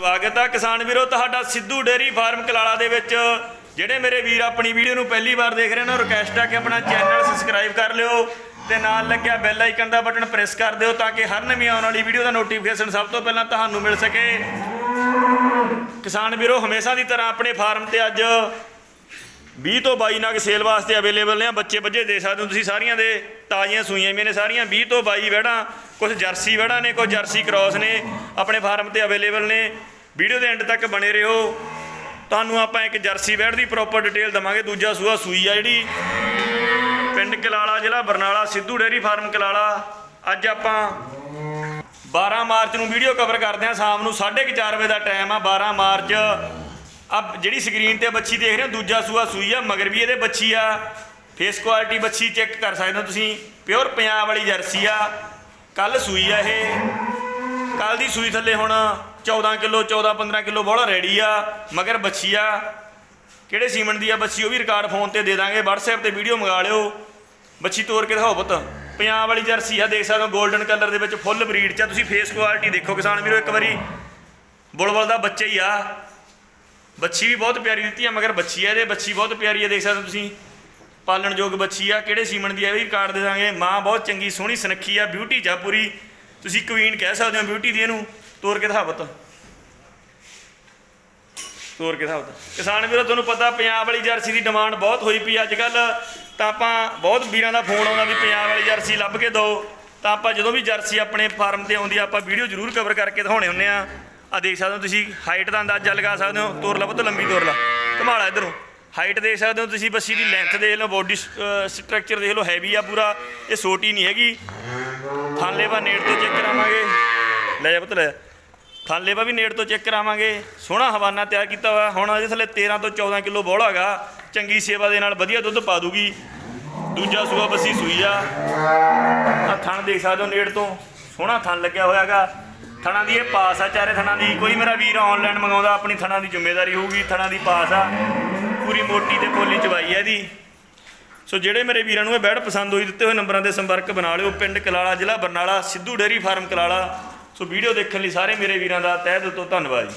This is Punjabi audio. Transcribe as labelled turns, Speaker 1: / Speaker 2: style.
Speaker 1: ਸਵਾਗਤ ਆ ਕਿਸਾਨ ਵੀਰੋ, ਤੁਹਾਡਾ ਸਿੱਧੂ ਡੇਰੀ ਫਾਰਮ ਕਲਾਲਾ ਦੇ ਵਿੱਚ ਜਿਹੜੇ ਮੇਰੇ ਵੀਰ ਆਪਣੀ ਵੀਡੀਓ ਨੂੰ ਪਹਿਲੀ ਵਾਰ ਦੇਖ ਰਹੇ ਨੇ, ਉਹ ਰਿਕਵੈਸਟ ਆ ਕਿ ਆਪਣਾ ਚੈਨਲ ਸਬਸਕ੍ਰਾਈਬ ਕਰ ਲਿਓ ਤੇ ਨਾਲ ਲੱਗਿਆ ਬੈਲ ਆਈਕਨ ਦਾ ਬਟਨ ਪ੍ਰੈਸ ਕਰ ਦਿਓ ਤਾਂ ਕਿ ਹਰ ਨਵੀਂ ਆਉਣ ਵਾਲੀ ਵੀਡੀਓ ਦਾ ਨੋਟੀਫਿਕੇਸ਼ਨ ਸਭ ਤੋਂ ਪਹਿਲਾਂ ਤੁਹਾਨੂੰ ਮਿਲ ਸਕੇ। ਕਿਸਾਨ ਵੀਰੋ, ਹਮੇਸ਼ਾ ਦੀ ਤਰ੍ਹਾਂ ਆਪਣੇ ਫਾਰਮ ਤੇ ਅੱਜ 20 ਤੋਂ 22 ਨਗ ਸੇਲ ਵਾਸਤੇ ਅਵੇਲੇਬਲ ਨੇ ਬੱਚੇ ਬੱਜੇ ਦੇ ਸਕਦੇ ਹੋ ਤੁਸੀਂ ਸਾਰੀਆਂ ਦੇ, ਤਾਜ਼ੀਆਂ ਸੂਈਆਂ ਵੀ ਨੇ ਸਾਰੀਆਂ। 20 ਤੋਂ 22 ਵਹਿੜਾਂ ਕੁਝ ਜਰਸੀ ਵਹਿੜਾਂ ਨੇ ਕੁਝ ਜਰਸੀ ਕ੍ਰਾਸ ਨੇ, ਆਪਣੇ ਫਾਰਮ ਤੇ ਅਵੇਲੇਬਲ ਨੇ। ਵੀਡੀਓ ਦੇ ਐਂਡ ਤੱਕ ਬਣੇ ਰਹੋ। ਤੁਹਾਨੂੰ ਆਪਾਂ ਇੱਕ ਜਰਸੀ ਵੈੜ ਦੀ ਪ੍ਰੋਪਰ ਡਿਟੇਲ ਦਵਾਂਗੇ। ਦੂਜਾ ਸੂਆ ਸੂਈ ਆ ਜਿਹੜੀ। ਪਿੰਡ ਕਲਾਲਾ ਜ਼ਿਲ੍ਹਾ ਬਰਨਾਲਾ, ਸਿੱਧੂ ਡੇਅਰੀ ਫਾਰਮ ਕਲਾਲਾ। ਅੱਜ ਆਪਾਂ 12 ਮਾਰਚ ਨੂੰ ਵੀਡੀਓ ਕਵਰ ਕਰਦੇ ਹਾਂ ਸ਼ਾਮ ਨੂੰ 4:30 ਵਜੇ ਦਾ ਟਾਈਮ ਆ। 12 ਮਾਰਚ ਆ ਜਿਹੜੀ ਸਕਰੀਨ ਤੇ ਬੱਚੀ ਦੇਖ ਰਹੇ ਹੋ, ਦੂਜਾ ਸੂਆ ਸੂਈ ਆ, ਮਗਰ ਵੀ ਇਹਦੇ ਬੱਚੀ ਆ। ਫੇਸ ਕੁਆਲਿਟੀ ਬੱਚੀ ਚੈੱਕ ਕਰ ਸਕਦੇ ਹੋ ਤੁਸੀਂ। ਪਿਓਰ ਪੰਜਾਬ ਵਾਲੀ ਜਰਸੀ ਆ। ਕੱਲ ਸੂਈ ਆ ਇਹ। ਕੱਲ ਦੀ ਸੂਈ ਥੱਲੇ ਹੁਣ 14 ਕਿਲੋ 14 15 ਕਿਲੋ ਬੋਲਾ ਰੈਡੀ ਆ, ਮਗਰ ਬੱਚੀ ਆ। ਕਿਹੜੇ ਸੀਮਨ ਦੀ ਆ ਬੱਚੀ, ਉਹ ਵੀ ਰਿਕਾਰਡ ਫੋਨ ਤੇ ਦੇ ਦਾਂਗੇ। WhatsApp ਤੇ ਵੀਡੀਓ ਮੰਗਾ ਲਿਓ। ਬੱਚੀ ਤੋਰ ਕੇ ਦਿਖਾਓ ਪੁੱਤ। ਪੰਜਾਬ ਵਾਲੀ ਜਰਸੀ ਆ, ਦੇਖ ਸਕਦੇ ਹੋ 골ਡਨ ਕਲਰ ਦੇ ਵਿੱਚ ਫੁੱਲ ਬਰੀਡ ਚ ਆ। ਤੁਸੀਂ ਫੇਸ ਕੁਆਲਿਟੀ ਦੇਖੋ ਕਿਸਾਨ ਵੀਰੋ, ਇੱਕ ਵਾਰੀ ਬੁਲਬੁਲ ਦਾ ਬੱਚਾ ਹੀ ਆ। ਬੱਚੀ ਵੀ ਬਹੁਤ ਪਿਆਰੀ ਦਿੱਤੀ ਆ, ਮਗਰ ਬੱਚੀ ਆ ਇਹਦੇ, ਬੱਚੀ ਬਹੁਤ ਪਿਆਰੀ ਆ, ਦੇਖ ਸਕਦੇ ਹੋ ਤੁਸੀਂ। ਪਾਲਣ ਯੋਗ ਬੱਚੀ ਆ, ਕਿਹੜੇ ਸੀਮਨ ਦੀ ਆ, ਇਹ ਵੀ ਰਿਕਾਰਡ ਦੇ ਦਾਂਗੇ। ਮਾਂ ਬਹੁਤ ਚੰਗੀ, ਸੋਹਣੀ, ਸੁਨੱਖੀ ਆ ਬਿਊਟੀ ਜਾ ਪੂਰੀ। ਤੁਸੀਂ ਕੁਈਨ ਕਹਿ ਸਕਦੇ ਹੋ ਬਿਊਟੀ ਦੀ ਇਹਨੂੰ। ਤੋਰ ਕੇ ਦਿਖਾ ਤੋਰ ਕੇ ਹਿਸਾਬ ਕਿਸਾਨ ਵੀਰੋ, ਤੁਹਾਨੂੰ ਪਤਾ ਪੰਜਾਬ ਵਾਲੀ ਜਰਸੀ ਦੀ ਡਿਮਾਂਡ ਬਹੁਤ ਹੋਈ ਪਈ ਅੱਜ ਕੱਲ ਤਾਂ ਆਪਾਂ ਬਹੁਤ ਵੀਰਾਂ ਦਾ ਫੋਨ ਆਉਂਦਾ ਵੀ ਪੰਜਾਬ ਵਾਲੀ ਜਰਸੀ ਲੱਭ ਕੇ ਦਿਓ। ਤਾਂ ਆਪਾਂ ਜਦੋਂ ਵੀ ਜਰਸੀ ਆਪਣੇ ਫਾਰਮ ਤੇ ਆਉਂਦੀ ਆ, ਆਪਾਂ ਵੀਡੀਓ ਜ਼ਰੂਰ ਕਵਰ ਕਰਕੇ ਦਿਖਾਉਣੇ ਹੁੰਨੇ ਆ। ਆ ਦੇਖ ਸਕਦੇ ਹੋ ਤੁਸੀਂ ਹਾਈਟ ਦਾ ਅੰਦਾਜ਼ਾ ਲਗਾ ਸਕਦੇ ਹੋ, ਤੋਰ ਬਹੁਤ ਲੰਬੀ ਤੋਰ ਲਾ। ਘਮਾਲਾ ਇਧਰੋਂ। ਹਾਈਟ ਦੇਖ ਸਕਦੇ ਹੋ ਤੁਸੀਂ, ਬੱਸੀ ਦੀ ਲੈਂਥ ਦੇਖ ਲਓ ਬੋਡੀ ਸਟਰਕਚਰ ਦੇਖ ਲਓ ਹੈਵੀ ਆ ਪੂਰਾ। ਇਹ ਛੋਟੀ ਨਹੀਂ ਹੈਗੀ। ਥਾਲੇ ਬਾ ਨੇੜ ਤੋਂ ਚੈੱਕ ਕਰਾਵਾਂਗੇ। ਲੈ ਜਾ ਪੁੱਤ, ਲੈ ਜਾ। ਥਾਲੇ ਵੀ ਨੇੜ ਤੋਂ ਚੈੱਕ ਕਰਾਵਾਂਗੇ। ਸੋਹਣਾ ਹਵਾਨਾ ਤਿਆਰ ਕੀਤਾ ਹੋਇਆ। ਹੁਣ ਇਹਦੇ ਥੱਲੇ 13 ਤੋਂ 14 ਕਿਲੋ ਬੋਲਾ ਹੈਗਾ। ਚੰਗੀ ਸੇਵਾ ਦੇ ਨਾਲ ਵਧੀਆ ਦੁੱਧ ਪਾ ਦੂਗੀ। ਦੂਜਾ ਸੂਆ ਬੱਸੀ ਸੂਈ ਆ। ਆ ਥਣ ਦੇਖ ਸਕਦੇ ਹੋ ਨੇੜ ਤੋਂ। ਸੋਹਣਾ ਥਣ ਲੱਗਿਆ ਹੋਇਆਗਾ ਥਣਾ ਦੀ ਇਹ ਪਾਸ ਆ, ਚਾਰੇ ਥਣਾ ਦੀ। ਕੋਈ ਮੇਰਾ ਵੀਰ ਆਨਲਾਈਨ ਮੰਗਾਉਂਦਾ, ਆਪਣੀ ਥਣਾ ਦੀ ਜ਼ਿੰਮੇਵਾਰੀ ਹੋਊਗੀ, ਥਣਾ ਦੀ ਪਾਸ ਆ। ਪੂਰੀ ਮੋਟੀ ਤੇ ਪੋਲੀ ਚਵਾਈ ਆ ਇਹਦੀ। ਸੋ ਜਿਹੜੇ ਮੇਰੇ ਵੀਰਾਂ ਨੂੰ ਇਹ ਬੈਡ ਪਸੰਦ ਹੋਈ, ਦਿੱਤੇ ਹੋਏ ਨੰਬਰਾਂ ਤੇ ਸੰਪਰਕ ਬਣਾ ਲਿਓ। ਪਿੰਡ ਕਲਾਲਾ, ਜ਼ਿਲ੍ਹਾ Barnala, Sidhu dairy farm Kalala. So video ਦੇਖਣ ਲਈ ਸਾਰੇ ਮੇਰੇ ਵੀਰਾਂ ਦਾ ਤਹਿ ਦਿਲ ਤੋਂ ਧੰਨਵਾਦ ਜੀ।